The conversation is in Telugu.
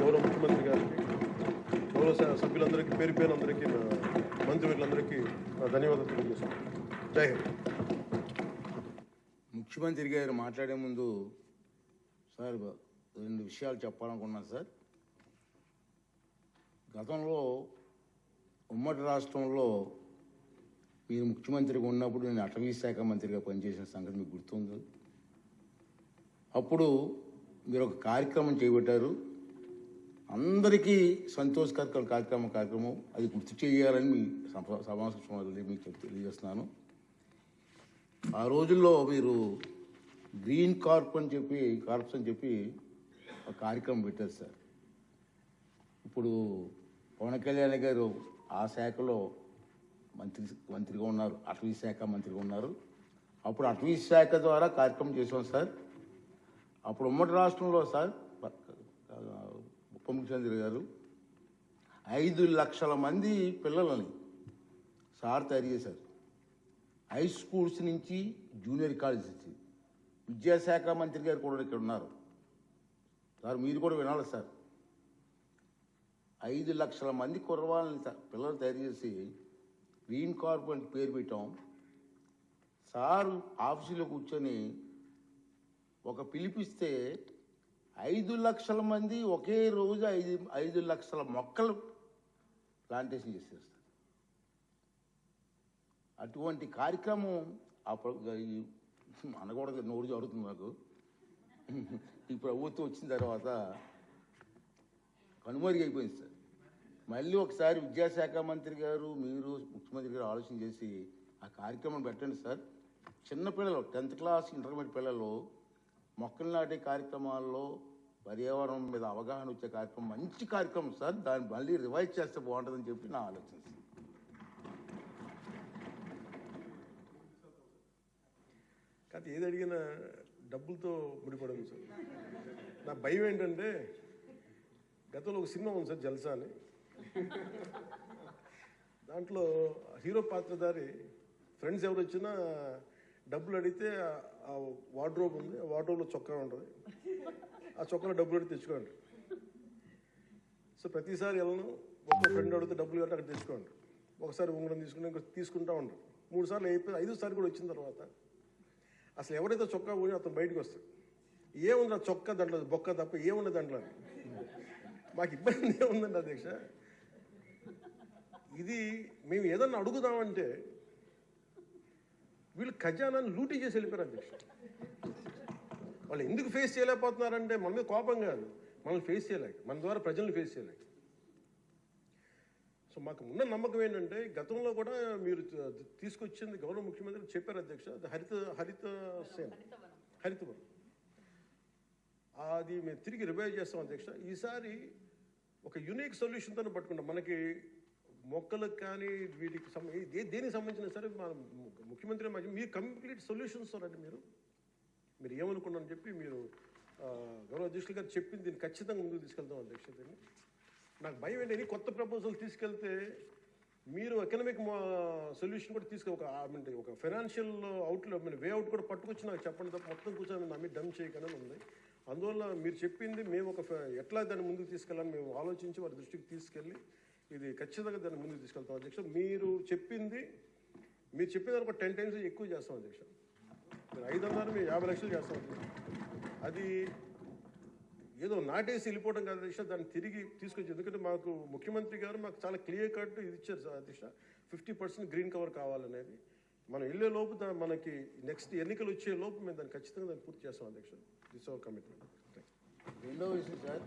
గౌరవ ముఖ్యమంత్రి గారికి గౌరవ సభ్యులందరికీ పేరు పేరు అందరికీ నా మంత్రివర్యులందరికీ నా ధన్యవాదాలు తెలియజేస్తాను జై హింద్. ముఖ్యమంత్రి గారు మాట్లాడే ముందు సార్ రెండు విషయాలు చెప్పాలనుకున్నాను సార్. గతంలో ఉమ్మడి రాష్ట్రంలో మీరు ముఖ్యమంత్రిగా ఉన్నప్పుడు నేను అటవీ శాఖ మంత్రిగా పనిచేసిన సంగతి మీకు గుర్తుంది? అప్పుడు మీరు ఒక కార్యక్రమం చేపట్టారు. అందరికీ సంతోషకర కార్యక్రమం కార్యక్రమం. అది గుర్తు చేయాలని మీ సభ సమావేశం మీకు చెప్ తెలియజేస్తున్నాను. ఆ రోజుల్లో మీరు గ్రీన్ కార్ప్ అని చెప్పి కార్ప్స్ అని చెప్పి ఒక కార్యక్రమం పెట్టారు సార్. ఇప్పుడు పవన్ కళ్యాణ్ గారు ఆ శాఖలో మంత్రి మంత్రిగా ఉన్నారు. అటవీ శాఖ మంత్రిగా ఉన్నారు. అప్పుడు అటవీ శాఖ ద్వారా కార్యక్రమం చేసాం సార్. అప్పుడు ఉమ్మడి రాష్ట్రంలో సార్ ఉప గారు ఐదు లక్షల మంది పిల్లలని సార్ తయారు చేశారు. హై స్కూల్స్ నుంచి జూనియర్ కాలేజ్ నుంచి. విద్యాశాఖ మంత్రి గారు కూడా ఇక్కడ ఉన్నారు. సార్ మీరు కూడా వినాలి సార్. ఐదు లక్షల మంది కుర్రవాళ్ళని త- పిల్లలు తయారు చేసి గ్రీన్ కార్పొరేట్ పేరు పెట్టాం. సారు ఆఫీసులో కూర్చొని ఒక పిలిపిస్తే ఐదు లక్షల మంది ఒకే రోజు ఐదు ఐదు లక్షల మొక్కలు ప్లాంటేషన్ చేసేస్తారు. అటువంటి కార్యక్రమం అప్పుడు అనకూడదు నోరు జరుగుతుంది నాకు. ఈ ప్రభుత్వం వచ్చిన తర్వాత కనుమరుగైపోయింది అయిపోయింది సార్. మళ్ళీ ఒకసారి విద్యాశాఖ మంత్రి గారు మీరు ముఖ్యమంత్రి గారు ఆలోచన చేసి ఆ కార్యక్రమం పెట్టండి సార్. చిన్నపిల్లలు టెన్త్ క్లాస్ ఇంటర్మీడియట్ పిల్లలు మొక్కలు నాటే కార్యక్రమాల్లో పర్యావరణం మీద అవగాహన వచ్చే కార్యక్రమం మంచి కార్యక్రమం సార్. దాన్ని మళ్ళీ రివైజ్ చేస్తే బాగుంటుందని చెప్పి నా ఆలోచన కాదు ఏది అడిగినా డబ్బులతో ముడిపడదు సార్. నా భయం ఏంటంటే గతంలో ఒక సినిమా ఉంది సార్ జల్సా అని. దాంట్లో హీరో పాత్రధారి ఫ్రెండ్స్ ఎవరు వచ్చినా డబ్బులు అడిగితే ఆ- వార్డ్రోబ్ ఉంది ఆ వార్డ్రోబ్లో చొక్కా ఉంటుంది. ఆ చొక్కాలో డబ్బులు అడిగి తెచ్చుకోండి. సో ప్రతిసారి వెళ్ళను ఒక్క ఫ్రెండ్ అడిగితే డబ్బులు కట్టి అక్కడ తెచ్చుకోండి. ఒకసారి ఉంగరం తీసుకుని ఇంకో తీసుకుంటా ఉండరు మూడు సార్లు అయిపోయి ఐదోసారి కూడా వచ్చిన తర్వాత అసలు ఎవరైతే చొక్కా పోయి అతను బయటకు వస్తాడు. ఏముంది ఆ చొక్కా దాంట్లో బొక్క తప్ప ఏముంది దాంట్లో? మాకు ఇబ్బంది ఏముందండి అధ్యక్ష? ఇది మేము ఏదన్నా అడుగుదామంటే వీళ్ళు ఖజానాన్ని లూటీ చేసి వెళ్ళిపోయారు అధ్యక్ష వాళ్ళు ఎందుకు ఫేస్ చేయలేకపోతున్నారంటే మన మీద కోపం కాదు. మనల్ని ఫేస్ చేయలేక మన ద్వారా ప్రజల్ని ఫేస్ చేయలేక. సో మాకు ఉన్న నమ్మకం ఏంటంటే గతంలో కూడా మీరు తీసుకొచ్చింది గౌరవ ముఖ్యమంత్రి చెప్పారు అధ్యక్ష హరిత హరిత సేన. హరితవనం అది మేము తిరిగి రివైవ్ చేస్తాం అధ్యక్ష. ఈసారి ఒక యునిక్ సొల్యూషన్తో పట్టుకుంటాం. మనకి మొక్కలకు కానీ వీటికి దేనికి సంబంధించిన సరే మన ముఖ్యమంత్రి మీరు కంప్లీట్ సొల్యూషన్స్ అండి మీరు. మీరు ఏమనుకున్నారని చెప్పి మీరు గౌరవ అధ్యక్షులు గారు చెప్పింది దీన్ని ఖచ్చితంగా ముందుకు తీసుకెళ్తాం అధ్యక్ష దీన్ని నాకు భయం ఏంటి కొత్త ప్రపోజల్ తీసుకెళ్తే మీరు ఎకనామిక్ సొల్యూషన్ కూడా తీసుకు ఒక అంటే ఒక ఫైనాన్షియల్ అవుట్లో మీన్ వే అవుట్ కూడా పట్టుకొచ్చి నాకు చెప్పండి తప్ప మొత్తం కూర్చొని నా మీద డమ్ చేయకనే ఉంది. అందువల్ల మీరు చెప్పింది మేము ఒక ఫ- ఎట్లా దాన్ని ముందుకు తీసుకెళ్ళాలని మేము ఆలోచించి వారి దృష్టికి తీసుకెళ్ళి ఇది ఖచ్చితంగా దాన్ని ముందుకు తీసుకెళ్తాం అధ్యక్ష. మీరు చెప్పింది మీరు చెప్పిన తర్వాత ఒక టెన్ టైమ్స్ ఎక్కువ చేస్తాం అధ్యక్ష. మీరు ఐదు మేము యాభై లక్షలు చేస్తాం అది ఏదో నాటేసి వెళ్ళిపోవడం కాదు అధ్యక్ష. దాన్ని తిరిగి తీసుకొచ్చి ఎందుకంటే మాకు ముఖ్యమంత్రి గారు మాకు చాలా క్లియర్ కట్ ఇది ఇచ్చారు సార్ అధ్యక్ష. ఫిఫ్టీ పర్సెంట్ గ్రీన్ కవర్ కావాలనేది. మనం వెళ్ళే లోపు మనకి నెక్స్ట్ ఎన్నికలు వచ్చే లోపు మేము దాన్ని ఖచ్చితంగా దాన్ని పూర్తి చేస్తాం అధ్యక్ష. దిస్ అవర్ కమిట్మెంట్ రెండో విషయం సార్.